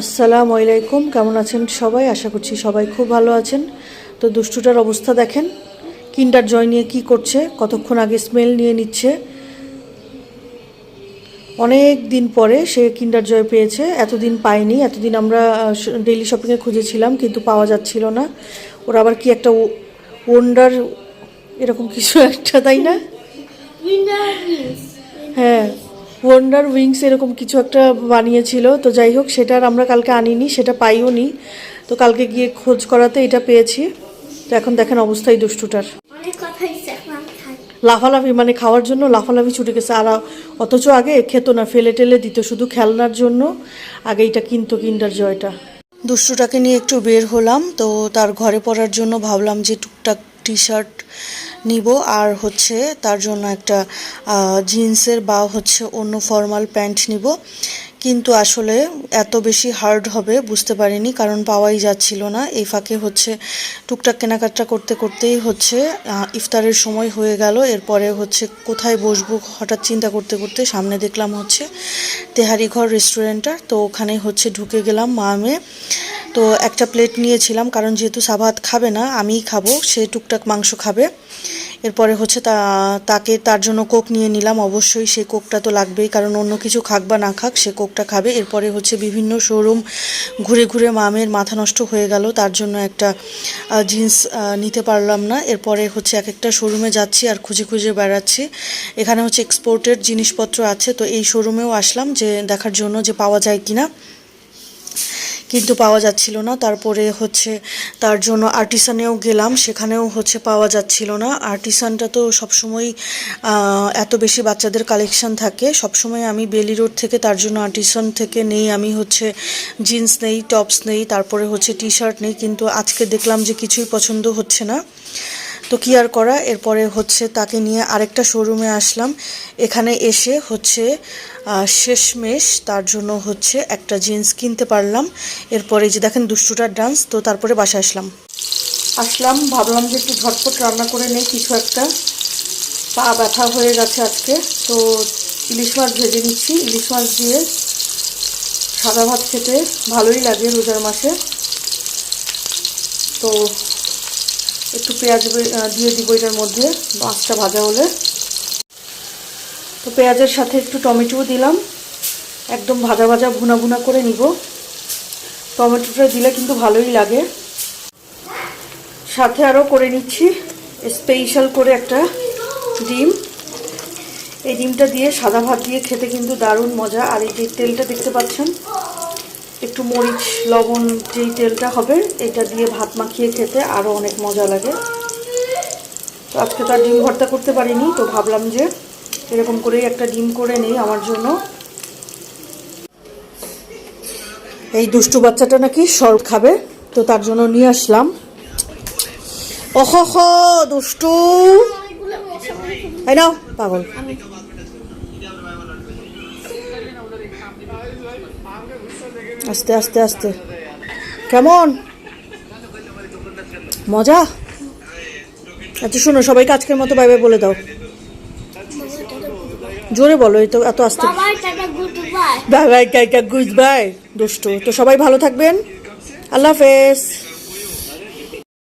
আসসালামু আলাইকুম কেমন আছেন সবাই? আশা করছি সবাই খুব ভালো আছেন। তো দুষ্টুটার অবস্থা দেখেন কিন্ডার জয় নিয়ে কি করছে কতক্ষণ আগে স্মেল নিয়ে নিচ্ছে। অনেক দিন পরে সে কিন্ডার জয় পেয়েছে এতদিন পায়নি এতদিন আমরা ডেইলি শপিংয়ে খুঁজেছিলাম কিন্তু পাওয়া যাচ্ছিল না। ওরা আবার কি একটা ওন্ডার এরকম কিছু একটা তাই না? হ্যাঁ। ওয়ান্ডার উইংস এরকম কিছু একটা বানিয়েছিল। তো যাই হোক সেটা আর আমরা কালকে আনিনি সেটা পাইও নি। তো কালকে গিয়ে খোঁজ করাতে এটা পেয়েছি। তো এখন দেখেন অবস্থাই দুষ্টুটার। লাফালাফি মানে খাওয়ার জন্য লাফালাফি ছুটে গেছে। আর অথচ আগে খেতো না ফেলে টেলে দিত শুধু খেলনার জন্য। আগে এটা কিনতো কিন্ডার জয়টা। দুষ্টুটাকে নিয়ে একটু বের হলাম তো তার ঘরে পড়ার জন্য ভাবলাম যে টুকটাক টি শার্ট নিব, আর হচ্ছে তার জন্য একটা জিন্সের বা হচ্ছে অন্য ফর্মাল প্যান্ট নিব। কিন্তু আসলে এত বেশি হার্ড হবে বুঝতে পারিনি, কারণ পাওয়াই যাচ্ছিল না। এই ফাঁকে হচ্ছে টুকটাক কেনাকাটা করতে করতেই হচ্ছে ইফতারের সময় হয়ে গেল। এরপরে হচ্ছে কোথায় বসবো হঠাৎ চিন্তা করতে করতে সামনে দেখলাম হচ্ছে তেহারি ঘর রেস্টুরেন্টটা তো ওখানে হচ্ছে ঢুকে গেলাম মা মেয়ে তো একটা প্লেট নিয়েছিলাম, কারণ যেহেতু সাবাত খাবে না, আমিই খাব, সে টুকটাক মাংস খাবে। এরপরে হচ্ছে তা, তাকে তার জন্য কোক নিয়ে নিলাম। অবশ্যই সে কোকটা তো লাগবেই, কারণ অন্য কিছু খাক বা না খাক, সে কোকটা খাবে। এরপরে হচ্ছে বিভিন্ন শোরুম ঘুরে ঘুরে মামের মাথা নষ্ট হয়ে গেল, তার জন্য একটা জিন্স নিতে পারলাম না। এরপরে হচ্ছে এক একটা শোরুমে যাচ্ছি আর খুঁজে খুঁজে বেড়াচ্ছি। এখানে হচ্ছে এক্সপোর্টের জিনিসপত্র আছে, তো এই শোরুমেও আসলাম যে দেখার জন্য যে পাওয়া যায় কিনা। কিন্তু পাওয়া যাচ্ছিল না। তারপরে হচ্ছে তার জন্য আর্টিসানেও গেলাম, সেখানেও হচ্ছে পাওয়া যাচ্ছিল না। আর্টিসানটা তো সবসময় এত বেশি বাচ্চাদের কালেকশন থাকে। সবসময় আমি বেলি রোড থেকে তার জন্য আর্টিসান থেকে নেই। আমি হচ্ছে জিন্স নেই টপস নেই, তারপরে হচ্ছে টি শার্ট নেই। কিন্তু আজকে দেখলাম যে কিছুই পছন্দ হচ্ছে না। তো কি আর করা? এরপরে হচ্ছে তাকে নিয়ে আরেকটা শোরুমে আসলাম। এখানে এসে হচ্ছে শেষমেশ তার জন্য হচ্ছে একটা জিন্স কিনতে পারলাম। এরপরে যে দেখেন দুষ্টুটার ডান্স তো তারপরে বাসায় আসলাম। আসলাম, ভাবলাম যে একটু ঝটপট রান্না করে নেই, কিছু একটা। পা ব্যথা হয়ে গেছে আজকে, তো ইলিশ মাছ ভেজে নিচ্ছি। ইলিশ মাছ দিয়ে সাদা ভাত খেতে ভালোই লাগে রোজার মাসে। তো একটু পেঁয়াজ দিয়ে দিব এটার মধ্যে, মাছটা ভাজা হলে। তো পেঁয়াজের সাথে একটু টমেটোও দিলাম। একদম ভাজা ভাজা ভুনা ভুনা করে নিব। টমেটোটা দিলে কিন্তু ভালোই লাগে। সাথে আরও করে নিচ্ছি স্পেশাল করে একটা ডিম। এই ডিমটা দিয়ে সাদা ভাত দিয়ে খেতে কিন্তু দারুণ মজা। আর এই যে তেলটা দেখতে পাচ্ছেন একটু মরিচ, লবণ যেই তেলটা হবে, এটা দিয়ে ভাত মাখিয়ে খেতে আরও অনেক মজা লাগে। তো আজকে তো ডিম ভর্তা করতে পারিনি, তো ভাবলাম যে এরকম করেই একটা ডিম করে নেই আমার জন্য। এই দুষ্টু বাচ্চাটা নাকি সর খাবে, তো তার জন্য নিয়ে আসলাম। ওহ হ দুষ্টু! এই নাও, পাগল। আস্তে আস্তে আস্তে। কেমন? মজা? আচ্ছা শোনো সবাইকে আজকের মতো বাই বাই বলে দাও। জোরে বলো এই তো এত আস্তে। বাই বাই বাই কাই গুড বাই দুষ্টু তো সবাই ভালো থাকবেন। আল্লাহ হাফেজ।